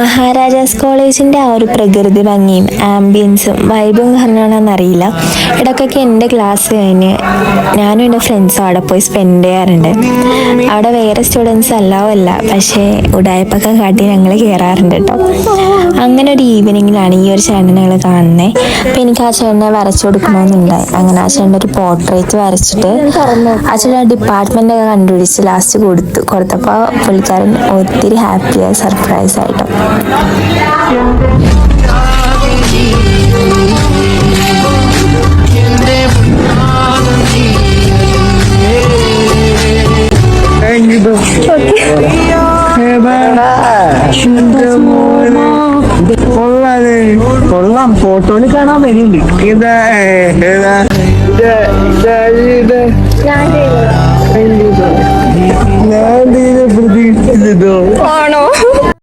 മഹാരാജാസ് കോളേജിന്റെ ആ ഒരു പ്രകൃതി ഭംഗിയും ആംബിയൻസും വൈബും കാരണമാണെന്നറിയില്ല. ഇടയ്ക്കൊക്കെ എന്റെ ക്ലാസ് കഴിഞ്ഞ് ഞാനും എന്റെ ഫ്രണ്ട്സും അവിടെ പോയി സ്പെൻഡ് ചെയ്യാറുണ്ട്. അവിടെ വേറെ സ്റ്റുഡൻസ് അല്ലാവല്ല പക്ഷേ ഉടായ്പൊക്കെ കാട്ടി ഞങ്ങൾ കയറാറുണ്ട് കേട്ടോ. അങ്ങനെ ഒരു ഈവനിങ്ങിലാണ് ഈ ഒരു ചേട്ടനെ കാണുന്നത് അപ്പം എനിക്ക് ആ ചേട്ടനെ വരച്ചു കൊടുക്കണമെന്നുണ്ടായി. അങ്ങനെ ആ ചേട്ടന്റെ ഒരു പോർട്രേറ്റ് വരച്ചിട്ട് ആ ചേട്ടൻ ഡിപ്പാർട്ട്മെന്റ് ഒക്കെ കണ്ടുപിടിച്ച് ലാസ്റ്റ് കൊടുത്തു കൊടുത്തപ്പോൾ പുള്ളിക്കാരൻ ഒത്തിരി ഹാപ്പിയായി സർപ്രൈസ് ആയിട്ടോ കൊള്ളാം ഫോട്ടോയിൽ കാണാൻ വരുന്നുണ്ട് ഇതാ ഇത്. ഞാൻ പ്രതീക്ഷിച്ചതോ